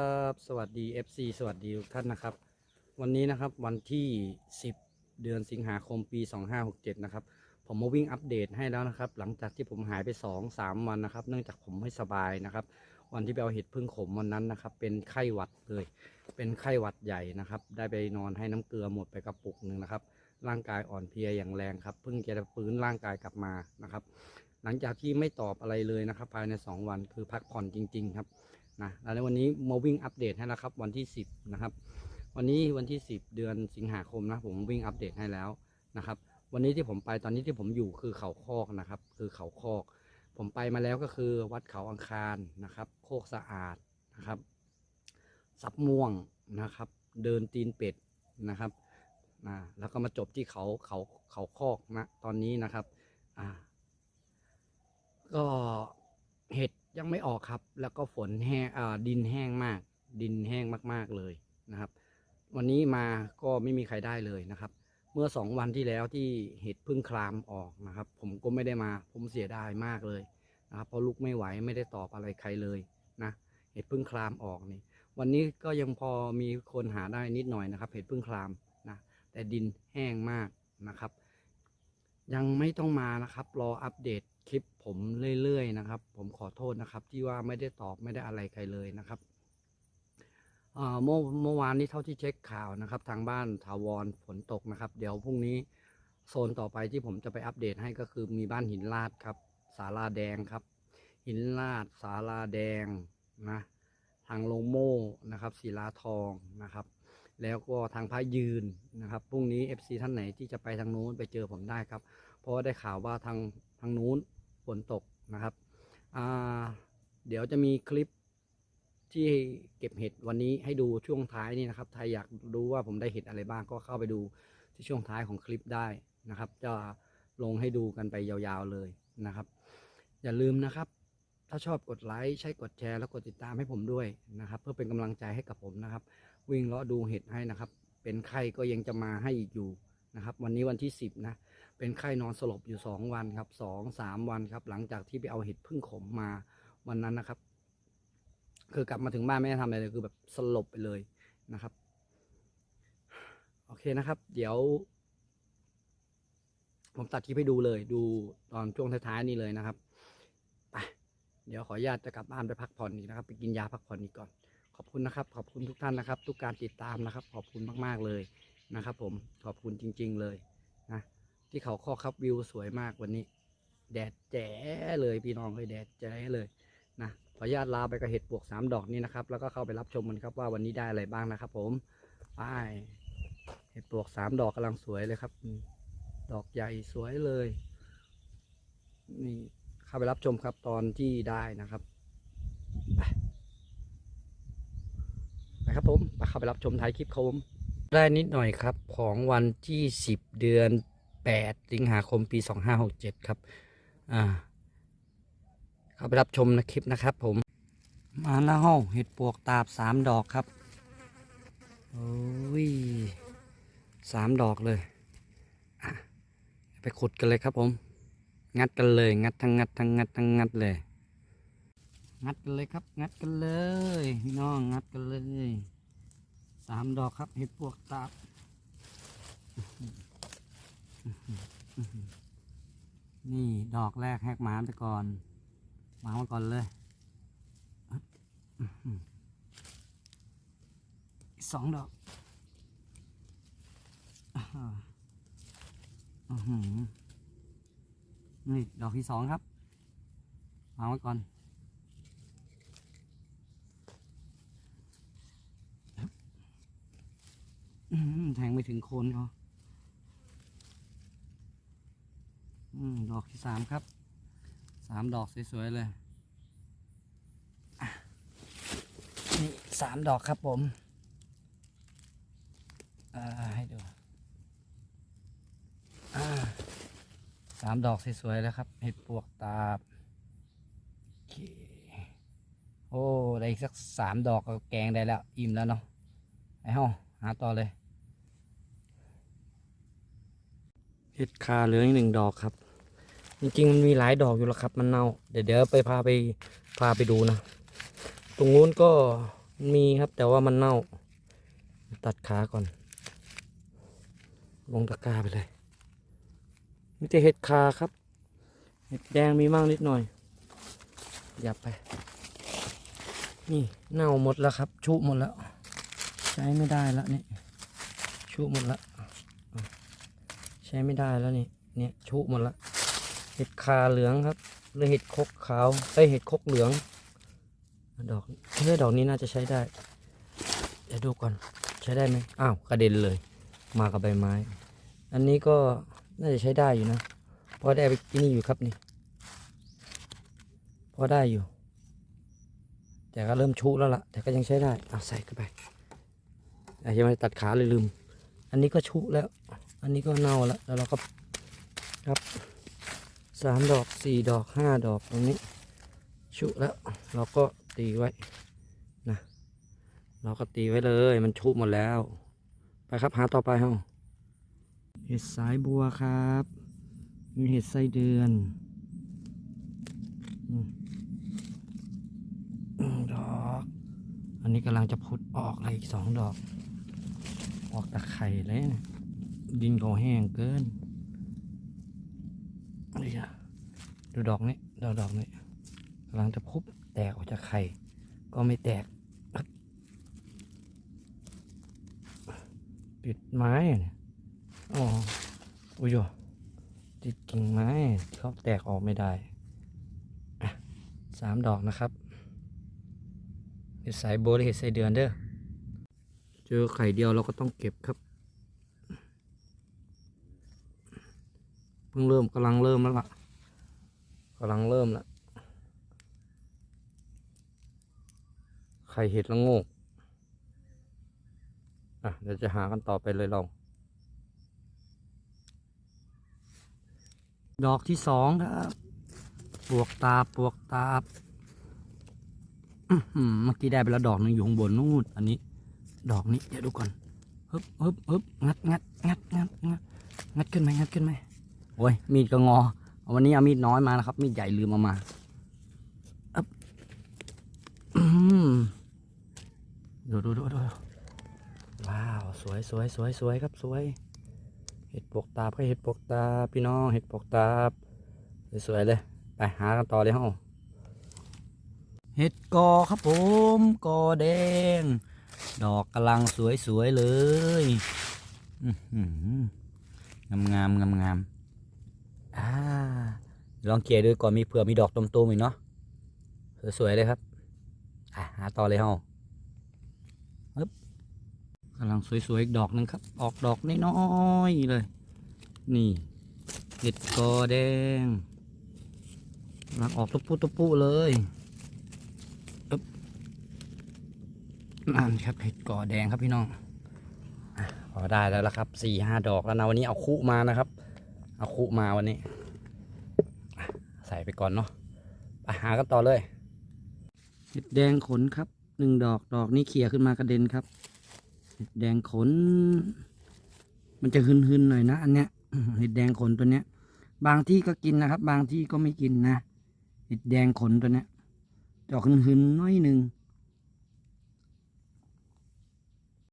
ครับสวัสดี FC สวัสดีทุกท่านนะครับ วันนี้นะครับวันที่ 10 เดือนสิงหาคมปี 2567 นะครับ ผมมาวิ่งอัปเดตให้แล้วนะครับ หลังจากที่ผมหายไป 2-3 วันนะครับ เนื่องจากผมไม่สบายนะครับ วันที่ไปเอาเห็ดพึ่งขมวันนั้นนะครับ เป็นไข้หวัดเลย เป็นไข้หวัดใหญ่นะครับ ได้ไปนอนให้น้ำเกลือหมดไปกระปุกหนึ่งนะครับ ร่างกายอ่อนเพลียอย่างแรงครับเพิ่งจะฟื้นร่างกายกลับมานะครับ หลังจากที่ไม่ตอบอะไรเลยนะครับ ภายใน 2 วันคือพักผ่อนจริง ๆ ครับ นะแล้ววันนี้มาวิ่งอัปเดตให้แล้วครับ วันที่ 10นะครับ วันนี้วันที่ 10 เดือนสิงหาคมนะผมวิ่งอัปเดตให้แล้วนะครับ วันนี้ที่ผมไปตอนนี้ที่ผมอยู่คือเขาคอกนะครับ คือเขาคอก ผมไปมาแล้วก็คือวัดเขาอังคารนะครับ โคกสะอาดนะครับซับม่วงนะครับ เดินตีนเป็ดนะครับนะแล้วก็มาจบที่เขาเขาเขาคอกนะตอนนี้นะครับอ่าก็เห็ด ยังไม่ออกครับ แล้วก็ฝนแห้งดินแห้งมาก ดินแห้งมากๆเลยนะครับ วันนี้มาก็ไม่มีใครได้เลยนะครับ เมื่อสองวันที่แล้วที่เห็ดพึ่งคลามออกนะครับ ผมก็ไม่ได้มา ผมเสียดายมากเลยนะครับเพราะลุกไม่ไหวไม่ได้ตอบอะไรใครเลยนะเห็ดพึ่งคลามออกนี่วันนี้ก็ยังพอมีคนหาได้นิดหน่อยนะครับ เห็ดพึ่งคลามนะแต่ดินแห้งมากนะครับ ยังไม่ต้องมานะครับ รออัปเดต คลิปผมเรื่อยๆนะครับ ผมขอโทษนะครับ ที่ว่าไม่ได้ตอบไม่ได้อะไรใครเลยนะครับอ่าเมื่อเมื่อวานนี้เท่าที่เช็คข่าวนะครับ ทางบ้านถาวรฝนตกนะครับ เดี๋ยวพรุ่งนี้โซนต่อไปที่ผมจะไปอัปเดตให้ก็คือมีบ้านหินลาดครับศาลาแดงครับ หินลาดศาลาแดงนะทางลงโม่นะครับศิลาทองนะครับ แล้วก็ทางพระยืนนะครับพรุ่งนี้ FC ท่านไหนที่จะไปทางโน้นไปเจอผมได้ครับ เพราะว่าได้ข่าวว่าทาง ทางนู้นฝนตกนะครับเดี๋ยวจะมีคลิปที่เก็บเห็ดวันนี้ให้ดูช่วงท้ายนี่นะครับถ้าอยากรู้ว่าผมได้เห็ดอะไรบ้างก็เข้าไปดูที่ช่วงท้ายของคลิปได้นะครับ จะลงให้ดูกันไปยาวๆเลยนะครับ อย่าลืมนะครับ ถ้าชอบกดไลค์ใช้กดแชร์แล้วกดติดตามให้ผมด้วยนะครับ เพื่อเป็นกำลังใจให้กับผมนะครับ วิ่งเลาะดูเห็ดให้นะครับ เป็นไข้ก็ยังจะมาให้อีกอยู่นะครับ วันนี้วันที่สิบนะ เป็นไข้นอนสลบอยู่สองวันครับสองสามวันครับ หลังจากที่ไปเอาเห็ดพึ่งขมมาวันนั้นนะครับ คือกลับมาถึงบ้านไม่ได้ทำอะไรเลยคือแบบสลบไปเลยนะครับ โอเคนะครับ เดี๋ยว ผมตัดคลิปให้ดูเลย ดูตอนช่วงท้ายๆนี่เลยนะครับไปเดี๋ยวขออนุญาตจะกลับบ้านไปพักผ่อนอีกนะครับ ไปกินยาพักผ่อนอีกก่อน ขอบคุณนะครับ ขอบคุณทุกท่านนะครับ ทุกการติดตามนะครับ ขอบคุณมากๆเลยนะครับ ผมขอบคุณจริง ๆเลยนะ ที่เขาข้อครับวิวสวยมากวันนี้ แดดแจ๋เลยพี่น้องเลยแดดแจ๋เลยนะขออนุญาตลาไปกับเห็ดปวกสามดอกนี้นะครับ แล้วก็เข้าไปรับชมกันครับว่าวันนี้ได้อะไรบ้างนะครับ ผมไปเห็ดปวกสามดอกกำลังสวยเลยครับ ดอกใหญ่สวยเลยนี่เข้าไปรับชมครับตอนที่ได้นะครับไปครับผมไปเข้าไปรับชมท้ายคลิปครับผมได้นิดหน่อยครับของวันที่สิบเดือน 8 สิงหาคมปี 2567 ครับ อ่า เข้าไปรับชมนะคลิปนะครับผม มาหน้าห้องเห็ดปวกตาบสามดอกครับ โอ้ยสามดอกเลย ไปขุดกันเลยครับผม งัดกันเลย งัดทั้งงัดทั้งงัดทั้งงัดเลย งัดกันเลยครับ งัดกันเลยพี่น้อง งัดกันเลยสามดอกครับเห็ดปวกตาบ นี่ดอกแรกแหกหมานไปก่อนหมามาก่อนเลยสองดอกอือหือนี่ดอกที่สองครับวางไว้ก่อนแทงไม่ถึงโคนเขา อืมดอกที่สามครับสามดอกสวยๆเลยนี่สามดอกครับผมให้ดูสามดอกสวยๆแล้วครับ เห็ดปวกตาบโอเคโอ้ได้อีกสักสามดอกก็แกงได้แล้ว อิ่มแล้วเนาะไอ้ห้องหาต่อเลย เห็ดคาเหลืองอีกหนึ่งดอกครับ จริงๆมันมีหลายดอกอยู่แล้วครับ มันเน่า เดี๋ยวเดี๋ยวไปพาไปพาไปดูนะ ตรงนู้นก็มีครับแต่ว่ามันเน่า ตัดขาก่อน ลงตะกร้าไปเลยมีแต่เห็ดคาครับ เห็ดแดงมีมั่งนิดหน่อยหยับไป นี่เน่าหมดแล้วครับ ชุหมดแล้ว ใช้ไม่ได้แล้วนี่ ชุหมดแล้ว ใช้ไม่ได้แล้วนี่เนี่ยชุหมดล้วเห็ดคาเหลืองครับหรือเห็ดคกขาวไอเห็ดคกเหลือง ดอกเฮ้ยดอกนี้น่าจะใช้ได้เดี๋ยวดูก่อนใช้ได้ไหมอ้าวกระเด็นเลย มากับใบไม้ อันนี้ก็น่าจะใช้ได้อยู่นะพอได้ไปกินนี่อยู่ครับนี่พอได้อยู่ แต่ก็เริ่มชุแล้วล่ะ แต่ก็ยังใช้ได้เอาใส่เข้าไปอายังไม่ตัดขาเลยลืม อันนี้ก็ชุแล้ว อันนี้ก็เน่าแล้วแล้วเราก็ครับสามดอกสี่ดอกห้าดอกตรงนี้ ชุแล้วเราก็ตีไว้นะเราก็ตีไว้เลยมันชุหมดแล้ว ไปครับหาต่อไปเฮาเห็ดสายบัวครับ มีเห็ดไส้เดือนอืมดอก อันนี้กำลังจะพุดออกเลยอีกสองดอก ออกตะไคร่เลยนะ ดินเขาแห้งเกินนี่อะดูดอกนี้ดอกดอกนี้กำลังจะพุบแตกออกจากไข่ ก็ไม่แตกติดไม้อะเนี่ยอ๋ออุ้ยโยติดกิ่งไม้เขาแตกออกไม่ได้สามดอกนะครับเห็ดสายโบวหรือเห็ดสายเดือนเด้อ เจอไข่เดียวเราก็ต้องเก็บครับ เพิ่งเริ่มกำลังเริ่มแล้วล่ะกำลังเริ่มแล้วไข่เห็ดละโงกอะเดี๋ยวจะหากันต่อไปเลยเรา ดอกที่สองครับปวกตาปวกตาเมื่อกี้ได้ไปแล้วดอกหนึงอยู่ข้างบนนู่นอันนี้ ดอกนี้เดี๋ยวดูก่อนฮึบฮึบฮึบงัดงัดงัดงัดงัดงัดขึ้นไหมงัดขึ้นไหม โอ้ยมีดก็งอ วันนี้เอามีดน้อยมานะครับ มีดใหญ่ลืมเอามาอึ๊บอืมดูดูดูดูว้าว สวยสวยสวยสวยครับสวย เห็ดปวกตาบก็เห็ดปวกตาพี่น้องเห็ดปวกตาบสวยๆเลย ไปหากันต่อเลยฮาเห็ดกอครับผมกอแดง ดอกกำลังสวยๆเลยงามงามงามงาม อ่า ลองเกลี่ยดูก่อนมีเผื่อมีดอกตุ่มๆอีกเนาะสวยๆเลยครับ อะหาต่อเลยเฮาอึ๊บกำลังสวยๆอีกดอกหนึ่งครับ ออกดอกน้อยๆเลย นี่เห็ดกอแดงกำลังออกตุปุตุปุเลยอึ๊บนั่นครับเห็ดกอแดงครับพี่น้องอะพอได้แล้วละครับสี่ห้าดอกแล้วนะวันนี้เอาคุมานะครับ เอาคุมาวันนี้ ใส่ไปก่อนเนาะไปหากันต่อเลย เห็ดแดงขนครับหนึ่งดอกดอกนี้เขี่ยขึ้นมากระเด็นครับ เห็ดแดงขน มันจะหึนๆหน่อยนะ อันเนี้ยเห็ดแดงขนตัวเนี้ย บางที่ก็กินนะครับ บางที่ก็ไม่กินนะเห็ดแดงขนตัวเนี้ยจะอกหึนๆน้อยหนึ่ง